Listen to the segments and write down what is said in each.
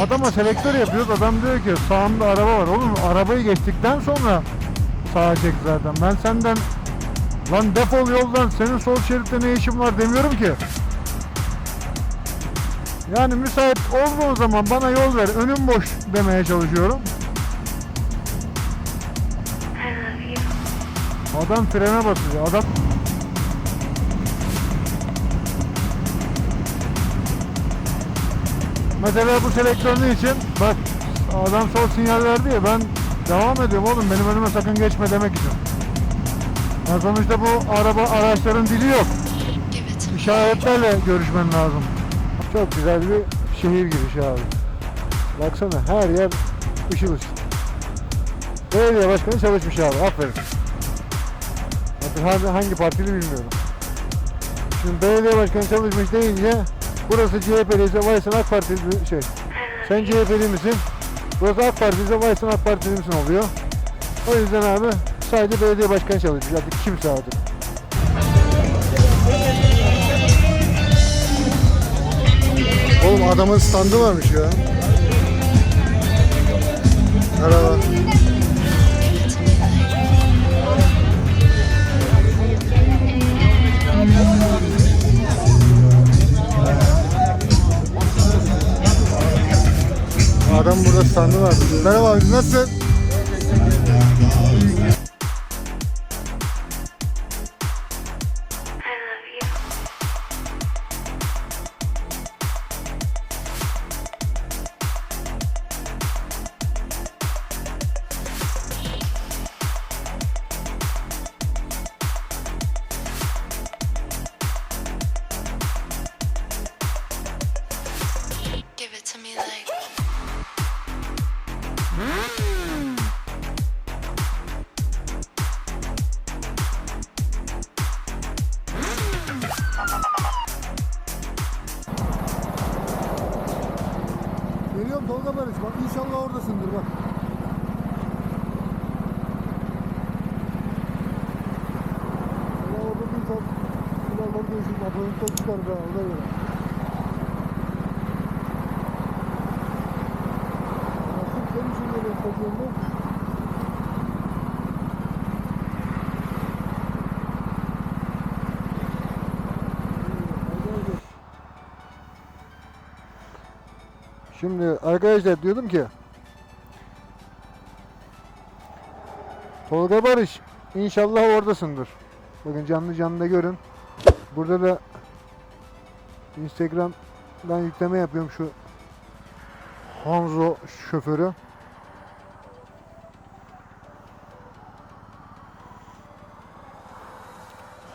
Adama selektör yapıyoruz. Adam diyor ki sağımda araba var. Oğlum arabayı geçtikten sonra sağa çek zaten. Ben senden lan defol yoldan senin sol şeritte ne işin var demiyorum ki. Yani müsait olduğu zaman bana yol ver. Önüm boş demeye çalışıyorum. Adam frene basıyor. Adam Mesela bu selektörün için bak adam sol sinyal verdi ya ben devam ediyorum oğlum benim önüme sakın geçme demek için. Ya sonuçta bu araba araçların dili yok. İşaretlerle görüşmen lazım. Çok güzel bir şehir girişi abi. Baksana her yer ışıl ışıl. Belediye başkanı çalışmış abi aferin. Hangi, hangi partili bilmiyorum. Şimdi belediye başkanı çalışmış deyince burası CHP'li ise vay sen AK Partili şey. Sen CHP'li misin? Burası AK Partili ise vay sen AK Partili misin oluyor. O yüzden abi sadece belediye başkanı çalışmış artık kimse artık. Oğlum adamın standı varmış ya. Merhaba. Adam burada standı var. Merhaba abi nasılsın? Tolga Barış bak inşallah oradasındır bak. Ya orada bir top, kulağından değişik apanın top çıkar be ona göre. Nasıl senin için geliyor top yolunda? Şimdi arkadaşlar diyordum ki Tolga Barış inşallah oradasındır. Bakın canlı canlı da görün. Burada da Instagram'dan yükleme yapıyorum şu Hanzo şoförü.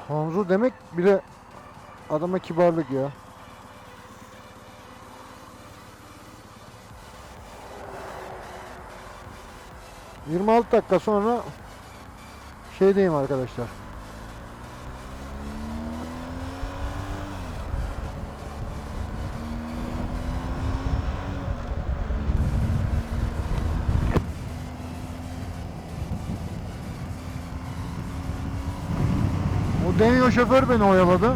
Hanzo demek bile adama kibarlık ya. ...26 dakika sonra... ...şeydeyim arkadaşlar. O Denyo şoför beni oyaladı.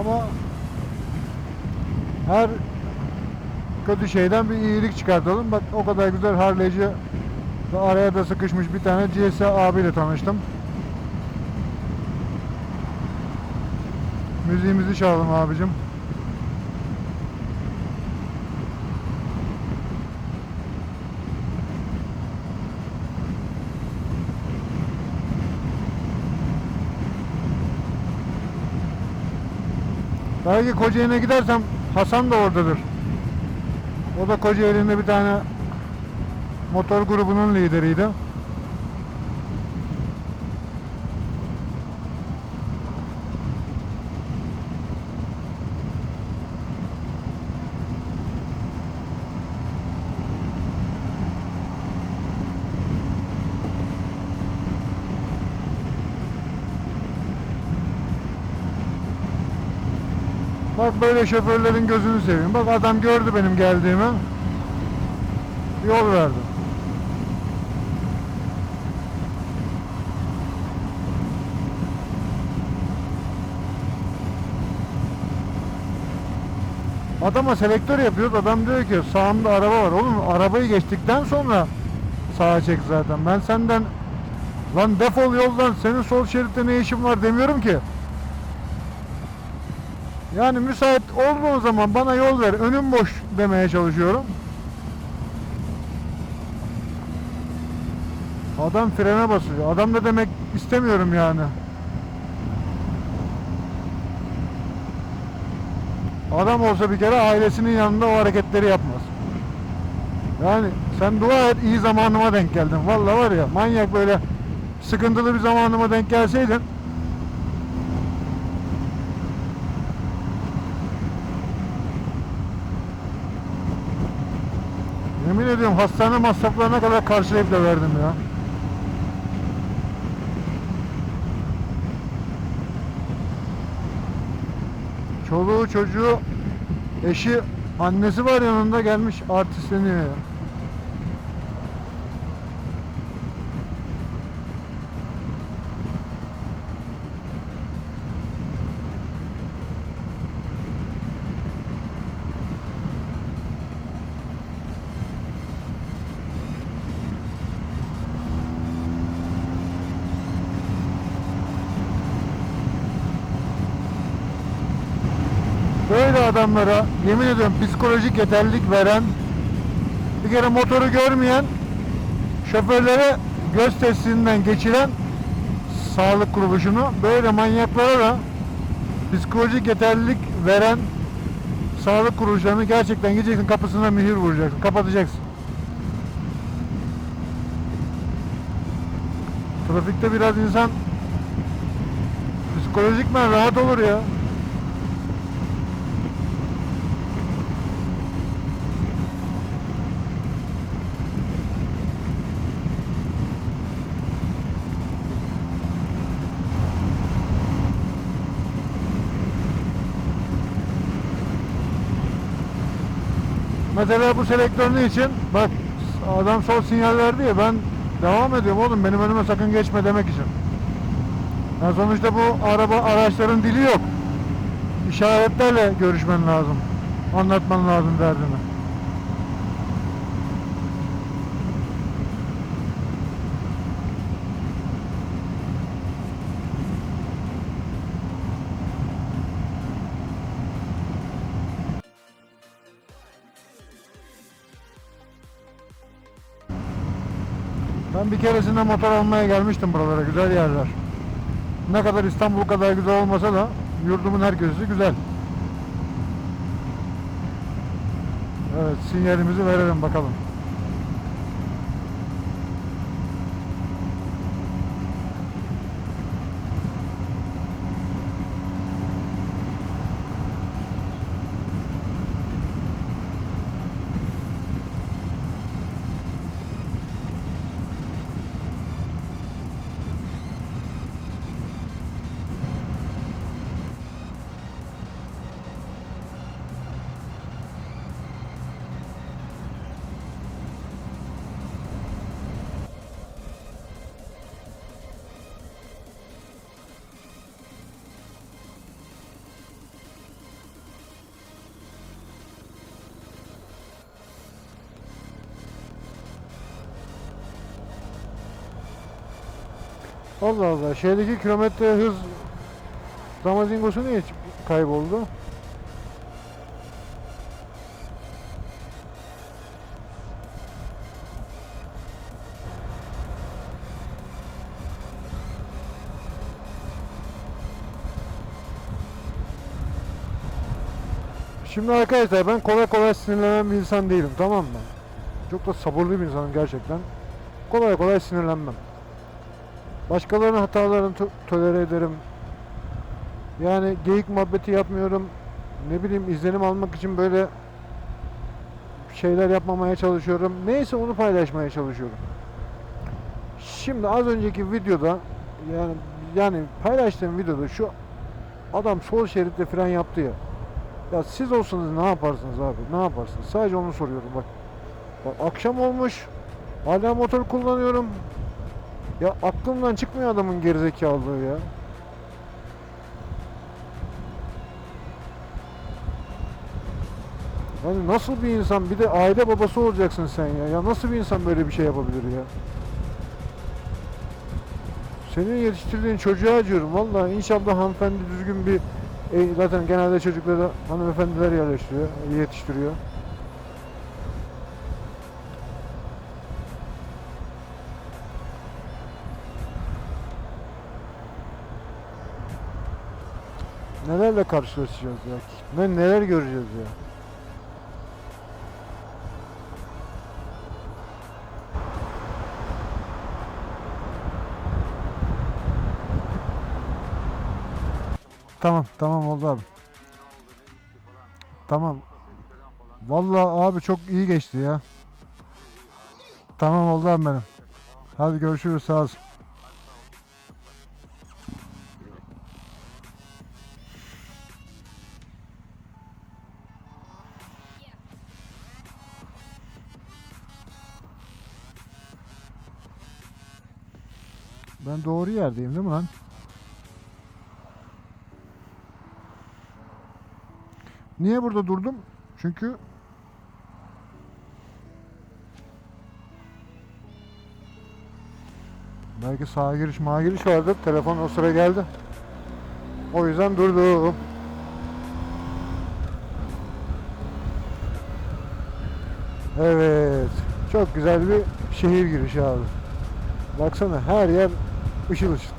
Ama her kötü şeyden bir iyilik çıkartalım. Bak o kadar güzel Harley'ci ve araya da sıkışmış bir tane CS abiyle tanıştım. Müziğimizi çalalım abicim. Belki Kocaeli'ne gidersem Hasan da oradadır. O da Kocaeli'nde bir tane motor grubunun lideriydi. Böyle şoförlerin gözünü seveyim. Bak adam gördü benim geldiğimi. Yol verdi. Adama selektör yapıyoruz. Adam diyor ki sağımda araba var. Oğlum arabayı geçtikten sonra sağa çek zaten. Ben senden lan defol yoldan senin sol şeritte ne işin var demiyorum ki. Yani müsait olduğun zaman bana yol ver. Önüm boş demeye çalışıyorum. Adam frene basıyor. Adam da demek istemiyorum yani. Adam olsa bir kere ailesinin yanında o hareketleri yapmaz. Yani sen dua et iyi zamanıma denk geldin. Vallahi var ya manyak böyle sıkıntılı bir zamanıma denk gelseydin Yemin ediyorum hastane masraflarına kadar karşılayıp da verdim ya. Çoluğu çocuğu eşi annesi var yanında gelmiş artistleniyor ya. Böyle adamlara yemin ediyorum psikolojik yeterlilik veren bir kere motoru görmeyen şoförlere göz testinden geçiren sağlık kuruluşunu böyle manyaklara da psikolojik yeterlilik veren sağlık kuruluşlarını gerçekten gideceksin kapısına mühür vuracaksın kapatacaksın. Trafikte biraz insan psikolojikmen rahat olur ya. Mesela bu selektör ne için? Bak adam sol sinyal verdi ya ben devam ediyorum oğlum benim önüme sakın geçme demek için. Yani sonuçta bu araba araçların dili yok. İşaretlerle görüşmen lazım. Anlatman lazım derdini. Bir keresinde motor almaya gelmiştim buralara. Güzel yerler. Ne kadar İstanbul kadar güzel olmasa da yurdumun her köşesi güzel. Evet sinyalimizi verelim bakalım. Allah Allah. Şeydeki kilometre hız damazingosu niye kayboldu? Şimdi arkadaşlar ben kolay kolay sinirlenen bir insan değilim tamam mı? Çok da sabırlı bir insanım gerçekten. Kolay kolay sinirlenmem. Başkalarının hatalarını to- tolere ederim. Yani geyik muhabbeti yapmıyorum. Ne bileyim izlenim almak için böyle şeyler yapmamaya çalışıyorum. Neyse onu paylaşmaya çalışıyorum. Şimdi az önceki videoda yani yani paylaştığım videoda şu adam sol şeritte fren yaptı ya. Ya siz olsanız ne yaparsınız abi? Ne yaparsınız? Sadece onu soruyorum bak. Bak akşam olmuş. Hala motor kullanıyorum. Ya aklımdan çıkmıyor adamın gerizekalılığı ya. Yani nasıl bir insan bir de aile babası olacaksın sen ya. Ya nasıl bir insan böyle bir şey yapabilir ya? Senin yetiştirdiğin çocuğa acıyorum vallahi inşallah hanımefendi düzgün bir e, zaten genelde çocukları hanımefendiler yerleştiriyor, yetiştiriyor. Nelerle karşılaşacağız ya? Ne neler göreceğiz ya? Tamam, tamam oldu abi. Tamam. Vallahi abi çok iyi geçti ya. Tamam oldu abi benim. Hadi görüşürüz sağ olsun. Doğru yerdeyim değil mi lan? Niye burada durdum? Çünkü belki sağa giriş mağa giriş vardı. Telefon o sıra geldi. O yüzden durdum. Evet. Çok güzel bir şehir girişi abi. Baksana her yer ışıl ışıl.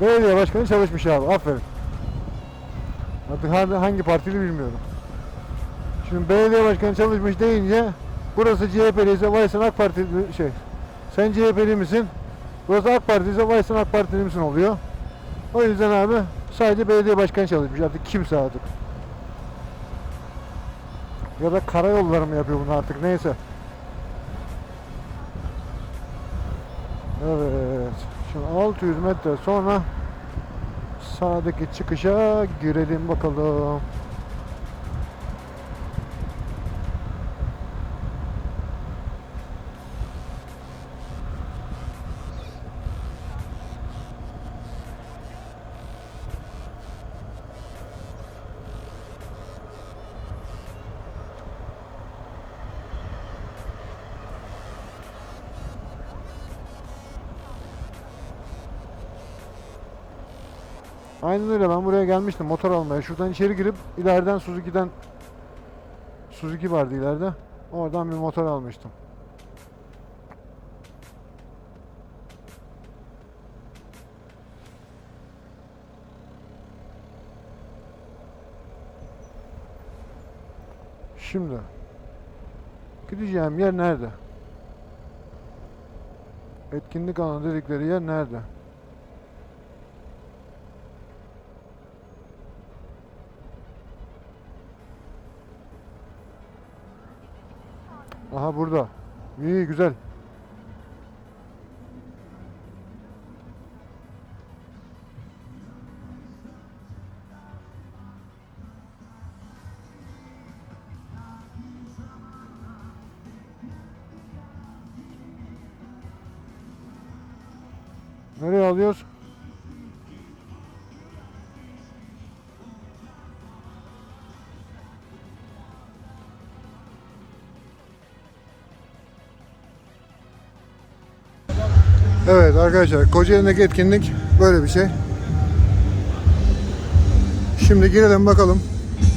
Belediye başkanı çalışmış abi. Aferin. Artık hangi, partili bilmiyorum. Şimdi belediye başkanı çalışmış deyince burası CHP'li ise vay sen AK Partili şey. Sen CHP'li misin? Burası AK Parti ise vay sen AK Partili misin oluyor. O yüzden abi sadece belediye başkanı çalışmış. Artık kimse artık. Ya da karayolları mı yapıyor bunu artık neyse. Evet. Şimdi 600 metre sonra sağdaki çıkışa girelim bakalım. Aynen öyle ben buraya gelmiştim motor almaya. Şuradan içeri girip ileriden Suzuki'den Suzuki vardı ileride. Oradan bir motor almıştım. Şimdi gideceğim yer nerede? Etkinlik alanı dedikleri yer nerede? Burada. İyi güzel. Nereye alıyoruz? Evet arkadaşlar Kocaeli'ndeki etkinlik böyle bir şey. Şimdi girelim bakalım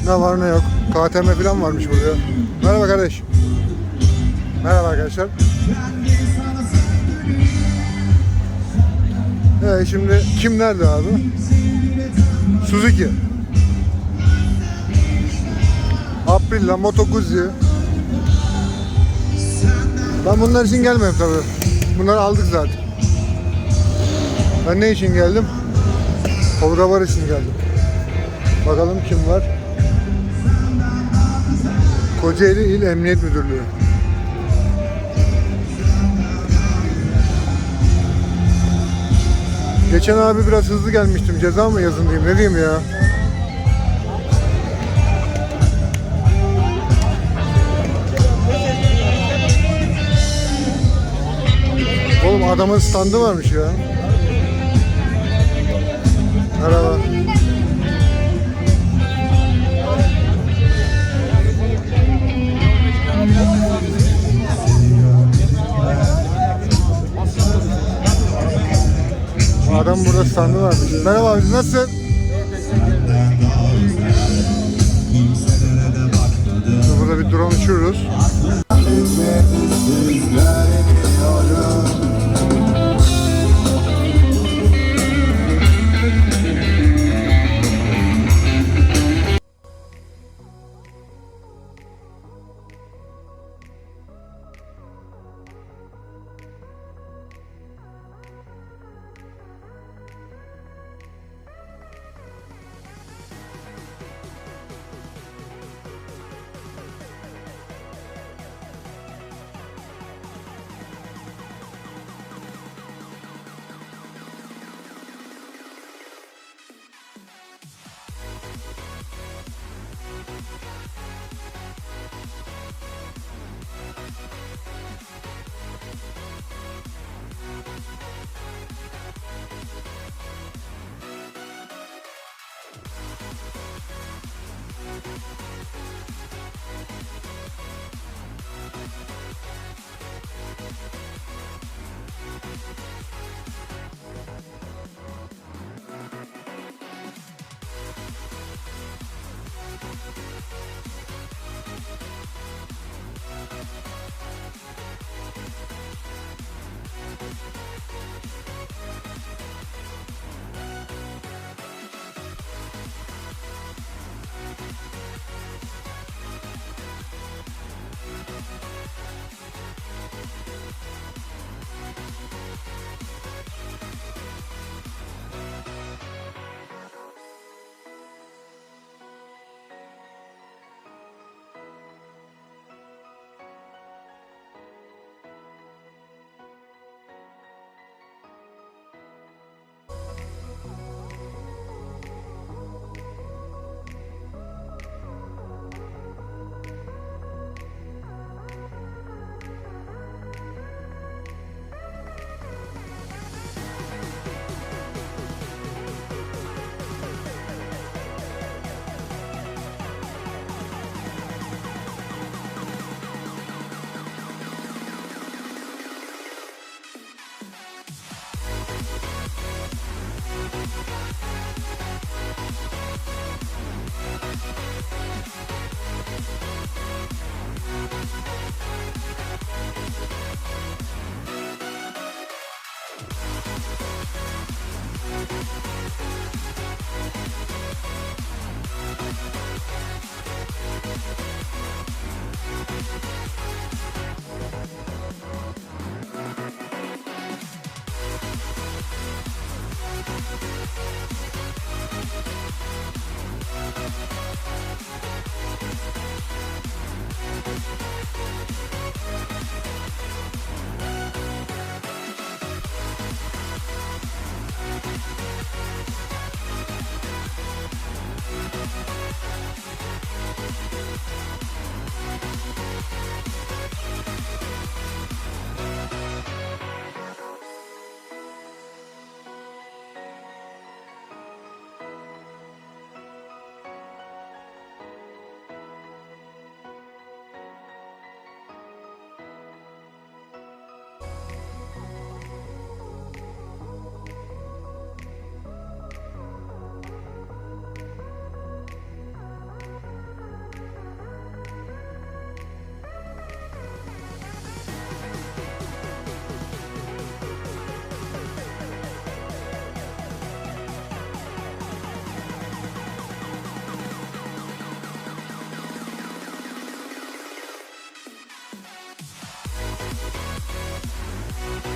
ne var ne yok. KTM falan varmış burada. Merhaba kardeş. Merhaba arkadaşlar. Evet şimdi kim nerede abi? Suzuki. Aprilia, Moto Guzzi. Ben bunlar için gelmedim tabii. Bunları aldık zaten. Ben ne için geldim? Tolga var için geldim. Bakalım kim var? Kocaeli İl Emniyet Müdürlüğü. Geçen abi biraz hızlı gelmiştim. Ceza mı yazın diyeyim ne diyeyim ya? Oğlum adamın standı varmış ya. Merhaba. Adam burada standı var. Merhaba abi nasılsın? Burada bir drone uçuyoruz.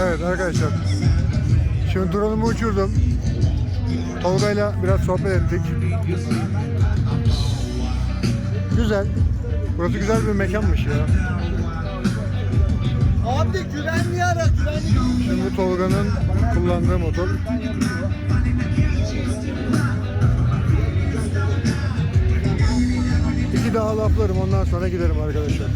Evet arkadaşlar. Şimdi drone'umu uçurdum. Tolga'yla biraz sohbet ettik. Güzel. Burası güzel bir mekanmış ya. Abi güvenliği ara güvenlik. Şimdi Tolga'nın kullandığı motor. İki daha laflarım ondan sonra giderim arkadaşlar.